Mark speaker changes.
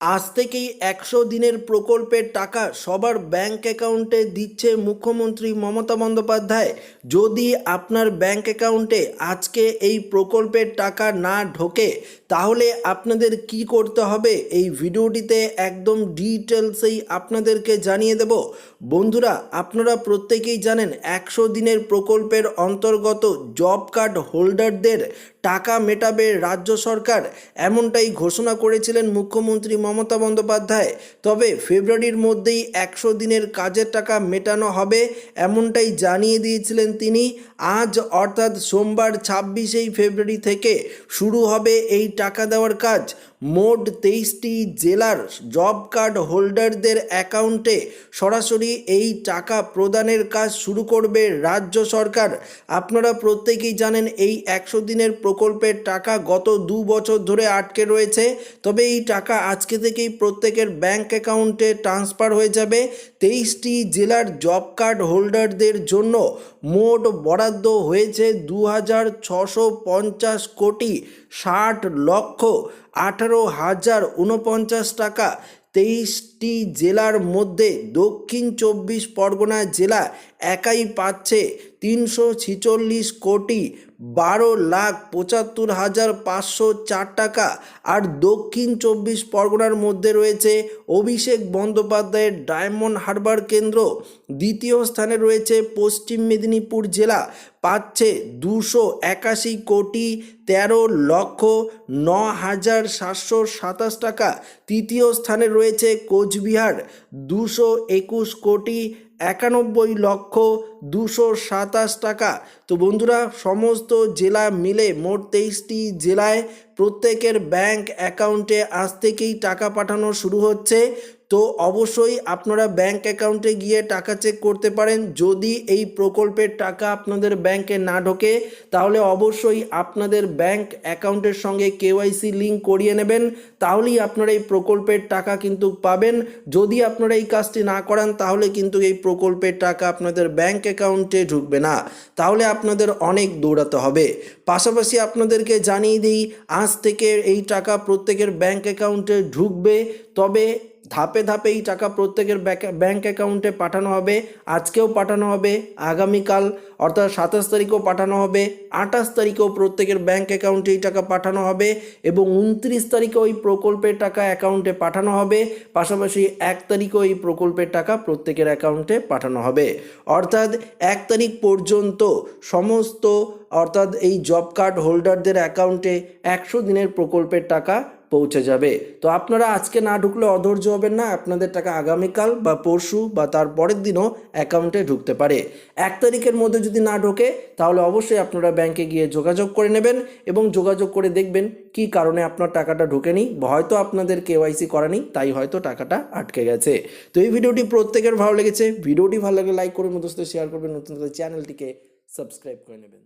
Speaker 1: আজ থেকেই একশো দিনের প্রকল্পের টাকা সবার ব্যাংক অ্যাকাউন্টে দিচ্ছে মুখ্যমন্ত্রী মমতা বন্দ্যোপাধ্যায়। যদি আপনার ব্যাংক অ্যাকাউন্টে আজকে এই প্রকল্পের টাকা না ঢোকে, তাহলে আপনাদের কি করতে হবে? এই ভিডিওটিতে একদম ডিটেলসেই আপনাদেরকে জানিয়ে দেব। বন্ধুরা, আপনারা প্রত্যেকেই জানেন, একশো দিনের প্রকল্পের অন্তর্গত জব কার্ড হোল্ডারদের টাকা মেটাবে রাজ্য সরকার, এমনটাই ঘোষণা করেছিলেন মুখ্যমন্ত্রী মমতা বন্দ্যোপাধ্যায়। তবে ফেব্রুয়ারির মধ্যেই একশো দিনের কাজের টাকা মেটানো হবে, এমনটাই জানিয়ে দিয়েছিলেন তিনি। আজ অর্থাৎ সোমবার ছাব্বিশেই ফেব্রুয়ারি থেকে শুরু হবে এই টাকা দেওয়ার কাজ। মোট তেইশটি জেলার জব কার্ড হোল্ডারদের অ্যাকাউন্টে সরাসরি এই টাকা প্রদানের কাজ শুরু করবে রাজ্য সরকার। আপনারা প্রত্যেকেই জানেন এই একশো দিনের প্রকল্পের টাকা গত দু বছর ধরে আটকে রয়েছে। তবে এই টাকা আজকে থেকেই প্রত্যেকের ব্যাংক অ্যাকাউন্টে ট্রান্সফার হয়ে যাবে। তেইশটি জেলার জব কার্ড হোল্ডারদের জন্য মোট বরাদ্দ হয়েছে দু হাজার ছশো পঞ্চাশ কোটি ষাট লক্ষ। আঠারো হাজার উনপঞ্চাশ টাকা তেইশটি জেলার মধ্যে দক্ষিণ চব্বিশ পরগনা জেলা একাই পাচ্ছে তিনশো ছিচল্লিশ কোটি বারো লাখ পঁচাত্তর হাজার পাঁচশো চার টাকা। আর দক্ষিণ চব্বিশ পরগনার মধ্যে রয়েছে অভিষেক বন্দ্যোপাধ্যায়ের ডায়মন্ড হারবার কেন্দ্র। দ্বিতীয় স্থানে রয়েছে পশ্চিম মেদিনীপুর জেলা। পাচ্ছে দুশো একাশি কোটি তেরো লক্ষ ন হাজার সাতশো সাতাশ টাকা। তৃতীয় স্থানে রয়েছে কোচবিহার। দুশো একুশ কোটি একানব্বই লক্ষ দুশো সাতাশ টাকা। তো বন্ধুরা, সমস্ত জেলা মিলে মোট তেইশটি জেলায় প্রত্যেকের ব্যাংক অ্যাকাউন্টে আজ থেকেই টাকা পাঠানো শুরু হচ্ছে। তো অবশ্যই আপনারা ব্যাংক অ্যাকাউন্টে গিয়ে টাকা চেক করতে পারেন। যদি এই প্রকল্পের টাকা আপনাদের ব্যাংকে না ঢোকে, তাহলে অবশ্যই আপনাদের ব্যাংক অ্যাকাউন্টের সঙ্গে কেওয়াইসি লিঙ্ক করিয়ে নেবেন। তাহলেই আপনারা এই প্রকল্পের টাকা কিন্তু পাবেন। যদি আপনারা এই কাজটি না করান, তাহলে কিন্তু এই প্রকল্পের টাকা আপনাদের ব্যাংক অ্যাকাউন্টে ঢুকবে না। তাহলে আপনাদের অনেক দৌড়াতে হবে। পাশাপাশি আপনাদেরকে জানিয়ে দিই, আজ থেকে এই টাকা প্রত্যেকের ব্যাংক অ্যাকাউন্টে ঢুকবে। তবে ধাপে ধাপে এই টাকা প্রত্যেকের ব্যাংক অ্যাকাউন্টে পাঠানো হবে, আজকেও পাঠানো হবে, আগামীকাল, অর্থাৎ সাতাশ তারিখেও পাঠানো হবে, আঠাশ তারিখেও প্রত্যেকের ব্যাংক অ্যাকাউন্টে এই টাকা পাঠানো হবে এবং উনত্রিশ তারিখে ওই প্রকল্পের টাকা অ্যাকাউন্টে পাঠানো হবে, পাশাপাশি এক তারিখেও এই প্রকল্পের টাকা প্রত্যেকের অ্যাকাউন্টে পাঠানো হবে। অর্থাৎ এক তারিখ পর্যন্ত সমস্ত, অর্থাৎ এই জব কার্ড হোল্ডারদের অ্যাকাউন্টে একশো দিনের প্রকল্পের টাকা পৌঁছে যাবে। তো আপনারা আজকে না ঢুকলে অধৈর্য হবেন না, আপনাদের টাকা আগামীকাল বা পরশু বা তার পরের দিনও অ্যাকাউন্টে ঢুকতে পারে। এক তারিখের মধ্যে যদি না ঢোকে, তাহলে অবশ্যই আপনারা ব্যাংকে গিয়ে যোগাযোগ করে নেবেন এবং যোগাযোগ করে দেখবেন কি কারণে আপনার টাকাটা ঢোকেনি হয়তো আপনাদের কেওয়াইসি করেনি, তাই হয়তো টাকাটা আটকে গেছে। তো এই ভিডিওটি প্রত্যেকের ভালো লেগেছে। ভিডিওটি ভালো লাগলে লাইক করুন মধ্যস্থ শেয়ার করবেন, নতুন চ্যানেলটিকে সাবস্ক্রাইব করে নেবেন।